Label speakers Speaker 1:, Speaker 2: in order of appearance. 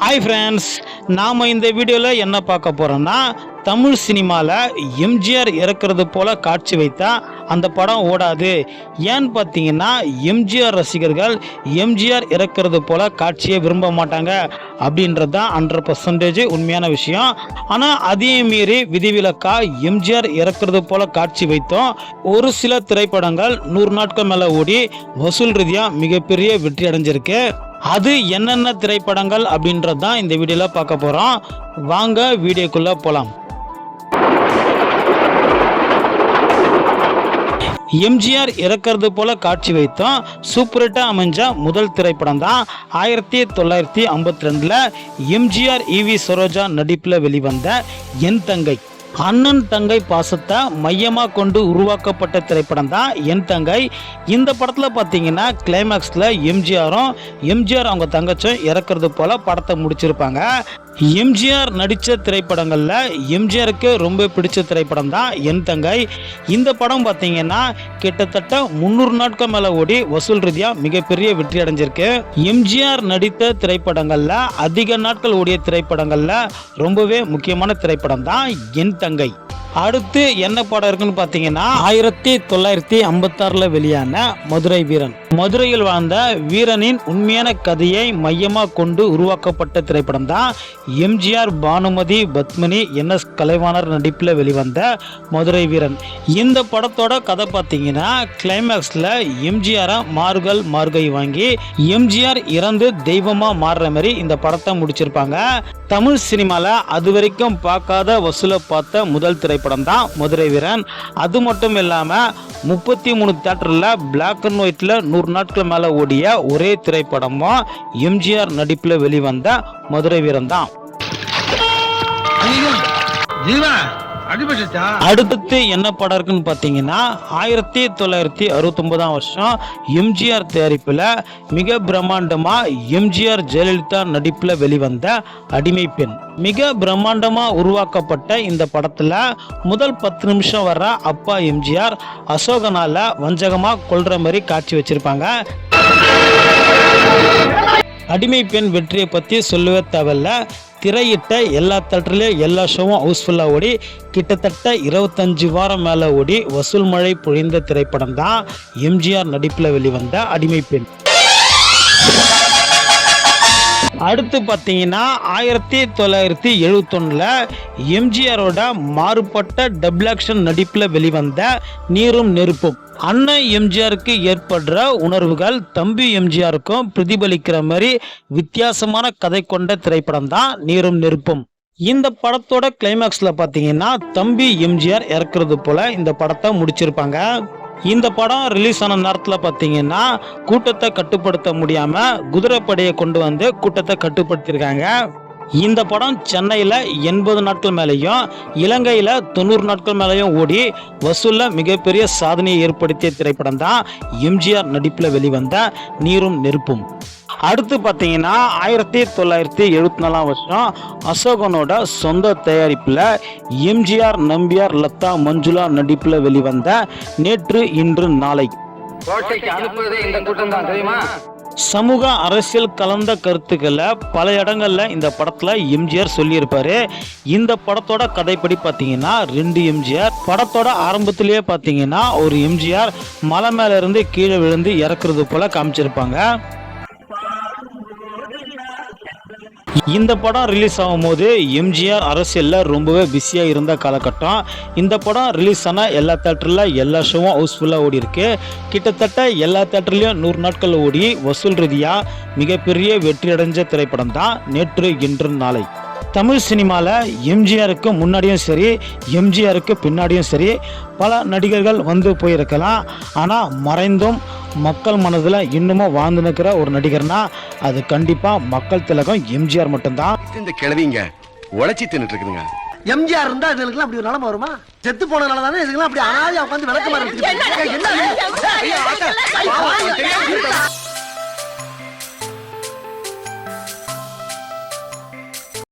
Speaker 1: Hi friends நாம் இந்த வீடியோவில் என்ன பார்க்க போகிறோம்னா தமிழ் சினிமாவில் எம்ஜிஆர் இறக்குறது போல் காட்சி வைத்தா அந்த படம் ஓடாது. ஏன்னு பார்த்தீங்கன்னா எம்ஜிஆர் ரசிகர்கள் எம்ஜிஆர் இறக்குறது போல் காட்சியை விரும்ப மாட்டாங்க. அப்படின்றது தான் ஹண்ட்ரட் பர்சன்டேஜ் உண்மையான விஷயம். ஆனால் அதையும் மீறி விதிவிலக்கா எம்ஜிஆர் இறக்குறது போல் காட்சி வைத்தோம். ஒரு சில திரைப்படங்கள் நூறு நாட்கள் மேலே ஓடி வசூல் ரீதியாக மிகப்பெரிய வெற்றி அடைஞ்சிருக்கு. அது என்னென்ன திரைப்படங்கள் அப்படின்றது தான் இந்த வீடியோவில் பார்க்க போகிறோம் வாங்க வீடியோக்குள்ளே போகலாம் எம்ஜிஆர் இறக்கிறது போல காட்சி வைத்தோம். சூப்பர்ட்டாக அமைஞ்ச முதல் திரைப்படம் தான். ஆயிரத்தி தொள்ளாயிரத்தி ஐம்பத்தி ரெண்டில் எம்ஜிஆர் இவி சரோஜா நடிப்பில் வெளிவந்த என் தங்கை. அண்ணன் தங்கை பாசத்தை மையமாக கொண்டு உருவாக்கப்பட்ட திரைப்படம் தான் என் தங்கை. இந்த படத்தில் பார்த்தீங்கன்னா கிளைமேக்ஸில் எம்ஜிஆரும் எம்ஜிஆர் அவங்க தங்கச்சும் இறக்குறது போல் படத்தை முடிச்சிருப்பாங்க. எம்ஜிஆர் நடித்த திரைப்படங்களில் எம்ஜிஆருக்கு ரொம்ப பிடிச்ச திரைப்படம் தான் என் தங்கை. இந்த படம் பார்த்தீங்கன்னா கிட்டத்தட்ட முந்நூறு நாட்கள் மேலே ஓடி வசூல் ரீதியாக மிகப்பெரிய வெற்றி அடைஞ்சிருக்கு. எம்ஜிஆர் நடித்த திரைப்படங்களில் அதிக நாட்கள் ஓடிய திரைப்படங்களில் ரொம்பவே முக்கியமான திரைப்படம் தான் என் தங்கை. அடுத்து என்ன படம் இருக்குன்னு பார்த்தீங்கன்னா ஆயிரத்தி தொள்ளாயிரத்தி ஐம்பத்தாறில் வெளியான மதுரை வீரன். மதுரையில் வாழ்ந்த வீரனின் உண்மையான கதையை மையமாக கொண்டு உருவாக்கப்பட்ட திரைப்படம் தான் MGR Bhanumathi Padmini N S Kalaivanar நடிப்பில் வெளிவந்த மதுரை வீரன். இந்த படத்தோட கதை பார்த்தீங்கன்னா கிளைமேக்ஸில் எம்ஜிஆரை மார்கள் மார்கை வாங்கி எம்ஜிஆர் இறந்து தெய்வமாக மாறுற மாதிரி இந்த படத்தை முடிச்சிருப்பாங்க. தமிழ் சினிமாவில் அது வரைக்கும் பார்க்காத வசூலை பார்த்த முதல் திரைப்படம். தான் மதுரை வீரன். அது மட்டும் இல்லாமல் முப்பத்தி மூணு தேட்டரில் பிளாக் அண்ட் ஒயிட்டில் நூறு நாட்கள் மேலே ஓடிய ஒரே திரைப்படமும் எம்ஜிஆர் நடிப்பில் வெளிவந்த மதுரை வீரன் தான். அடுத்து என்ன படம் இருக்குன்னு பார்த்தீங்கன்னா ஆயிரத்தி தொள்ளாயிரத்தி அறுபத்தொன்பதாம் வருஷம் எம்ஜிஆர் தயாரிப்பில் மிக பிரம்மாண்டமாக எம்ஜிஆர் ஜெயலலிதா நடிப்பில் வெளிவந்த அடிமை பெண். மிக பிரம்மாண்டமாக உருவாக்கப்பட்ட இந்த படத்தில் முதல் பத்து நிமிஷம் வர்ற அப்பா எம்ஜிஆர் அசோகனால வஞ்சகமாக கொள்கிற மாதிரி காட்சி வச்சிருப்பாங்க. அடிமை பெண் வெற்றியை பற்றி சொல்லவே தேவையில்ல. திரையிட்ட எல்லா தேட்டர்லேயும் எல்லா ஷோவும் ஹவுஸ்ஃபுல்லாக ஓடி கிட்டத்தட்ட இருபத்தஞ்சு வாரம் மேலே ஓடி வசூல் மழை பொழிந்த திரைப்படம் தான் எம்ஜிஆர் நடிப்பில் வெளிவந்த அடிமை பெண். அடுத்து பார்த்தீங்கன்னா ஆயிரத்தி தொள்ளாயிரத்தி எழுபத்தொன்னில் எம்ஜிஆரோட மாறுபட்ட டபுள் ஆக்ஷன் நடிப்பில் வெளிவந்த நீரும் நெருப்பும். அண்ணன் எம்ஜிஆருக்கு ஏற்படுற உணர்வுகள் தம்பி எம்ஜிஆருக்கும் பிரதிபலிக்கிற மாதிரி வித்தியாசமான கதை கொண்ட திரைப்படம் தான் நீரும் நெருப்பும். இந்த படத்தோட கிளைமேக்ஸில் பார்த்தீங்கன்னா தம்பி எம்ஜிஆர் இறக்குறது போல இந்த படத்தை முடிச்சிருப்பாங்க. இந்த படம் ரிலீஸ் ஆன நேரத்தில் பார்த்தீங்கன்னா கூட்டத்தை கட்டுப்படுத்த முடியாமல் குதிரைப்படையை கொண்டு வந்து கூட்டத்தை கட்டுப்படுத்தியிருக்காங்க. இந்த படம் சென்னையில் எண்பது நாட்கள் மேலேயும் இலங்கையில் தொண்ணூறு நாட்கள் மேலேயும் ஓடி வசூலில் மிகப்பெரிய சாதனையை ஏற்படுத்திய திரைப்படம் தான் எம்ஜிஆர் நடிப்பில் வெளிவந்த நீரும் நெருப்பும். அடுத்து பார்த்தீங்கன்னா ஆயிரத்தி தொள்ளாயிரத்தி எழுபத்தி நாலாம் வருஷம் அசோகனோட சொந்த தயாரிப்பில் எம்ஜிஆர் நம்பியார் லதா மஞ்சுளா நடிப்பில் வெளிவந்த நேற்று இன்று நாளை.
Speaker 2: கோட்டைக்கு அனுப்புவதே இந்த கூட்டம் தான் தெரியுமா?
Speaker 1: சமூக அரசியல் கலந்த கருத்துக்களை பல இடங்களில் இந்த படத்தில் எம்ஜிஆர் சொல்லியிருப்பார். இந்த படத்தோட கதைப்படி பார்த்தீங்கன்னா ரெண்டு எம்ஜிஆர். படத்தோட ஆரம்பத்திலேயே பார்த்தீங்கன்னா ஒரு எம்ஜிஆர் மலை மேலேருந்து கீழே விழுந்து இறக்குறது போல காமிச்சிருப்பாங்க. இந்த படம் ரிலீஸ் ஆகும்போது எம்ஜிஆர் அரசியலில் ரொம்பவே பிஸியாக இருந்த காலகட்டம். இந்த படம் ரிலீஸ் ஆனால் எல்லா தேட்டரில் எல்லா ஷோவும் ஹவுஸ்ஃபுல்லாக ஓடி இருக்கு. கிட்டத்தட்ட எல்லா தேட்டர்லையும் நூறு நாட்கள் ஓடி வசூல் ரீதியாக மிகப்பெரிய வெற்றி அடைஞ்ச திரைப்படம் தான் நேற்று இன்று நாளை. தமிழ் சினிமாவில் எம்ஜிஆருக்கு முன்னாடியும் சரி எம்ஜிஆருக்கு பின்னாடியும் சரி பல நடிகர்கள் வந்து போயிருக்கலாம் ஆனால் மறைந்தும் மக்கள் மனதில் இன்னமும் வாழ்ந்து நிற்கிற ஒரு நடிகர்னா அது கண்டிப்பாக மக்கள் திலகம் எம்ஜிஆர் மட்டும்தான்
Speaker 3: இந்த கிழவிங்க உழைச்சி தின்னுட்டு இருக்குதுங்க
Speaker 4: எம்ஜிஆர் இருந்தா இதுகளுக்கு அப்படி ஒரு நிலைமை வருமா செத்து போனதுனால தானே இதுக்கெல்லாம் அப்படி ஆயா உட்காந்து விளக்க மாதிரி